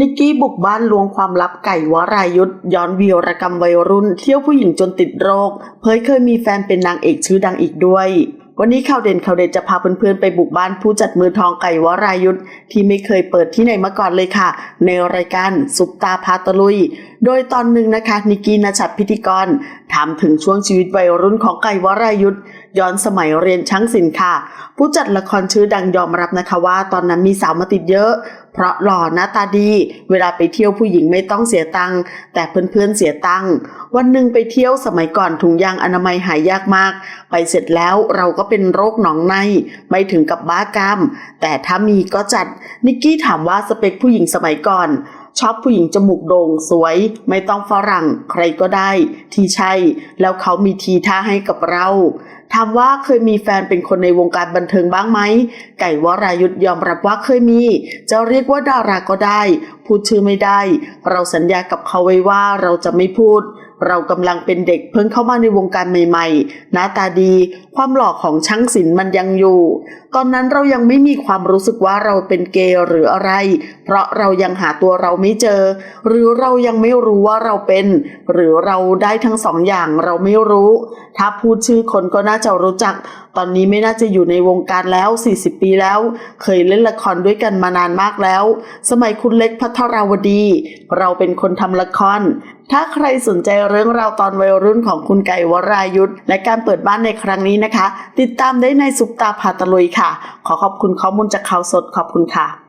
นิกกี้บุกบ้านลวงความลับไก่วรายุทธย้อนวีรกรรมวัยรุ่น เที่ยวผู้หญิงจนติดโรค เผยเคยมีแฟนเป็นนางเอกชื่อดังอีกด้วย วันนี้ข่าวเด่นข่าวเด็ดจะพาเพื่อนๆไปบุกบ้านผู้จัดมือทองไก่วรายุทธที่ไม่เคยเปิดที่ไหนมาก่อนเลยค่ะ ในรายการซุปตาพาตะลุย โดยตอนหนึ่งนะคะนิกกี้นชัดพิธีกรถามถึงช่วงชีวิตวัยรุ่นของไก่วรายุทธ ย้อนสมัยเรียนช่างศิลป์ค่ะ ผู้จัดละครชื่อดังยอมรับนะคะว่า ตอนนั้นมีสาวมาติดเยอะ เพราะหล่อหน้าตาดี เวลาไปเที่ยวผู้หญิงไม่ต้องเสียตังค์แต่เพื่อนๆเสียตังค์วันหนึ่งไปเที่ยวสมัยก่อนถุงยางอนามัยหายากมาก ไปเสร็จแล้วเราก็เป็นโรคหนองใน ไม่ถึงกับบ้ากามแต่ถ้ามีก็จัดนิกกี้ถามว่าสเปคผู้หญิงสมัยก่อนชอบผู้หญิงจมูกโด่งสวย ไม่ต้องฝรั่ง ใครก็ได้ ที่ใช่ แล้วเขามีทีท่าให้กับเรา ถามว่าเคยมีแฟนเป็นคนในวงการบันเทิงบ้างไหม ไก่วรายุทธยอมรับว่าเคยมี จะเรียกว่าดาราก็ได้ พูดชื่อไม่ได้ เราสัญญากับเขาไว้ว่าเราจะไม่พูด เรากำลังเป็นเด็กเพิ่งเข้ามาในวงการใหม่ๆ หน้าตาดี ความหล่อของช่างศิลป์มันยังอยู่ ตอนนั้นเรายังไม่มีความรู้สึกว่าเราเป็นเกย์หรืออะไร เพราะเรายังหาตัวเราไม่เจอ หรือเรายังไม่รู้ว่าเราเป็น หรือเราได้ทั้งสองอย่างเราไม่รู้ ถ้าพูดชื่อคนก็น่าจะรู้จัก ตอนนี้ไม่น่าจะอยู่ในวงการแล้ว 40 ปีแล้ว เคยเล่นละครด้วยกันมานานมากแล้ว สมัยคุณเล็กพัทราวดี เราเป็นคนทำละคร ถ้าใครสนใจเรื่องราวตอนวัยรุ่นของคุณไก่วรายุทธและการเปิดบ้านในครั้งนี้นะคะ ติดตามได้ในซุปตาพาตะลุยค่ะ ขอขอบคุณข้อมูลจากข่าวสดขอบคุณค่ะ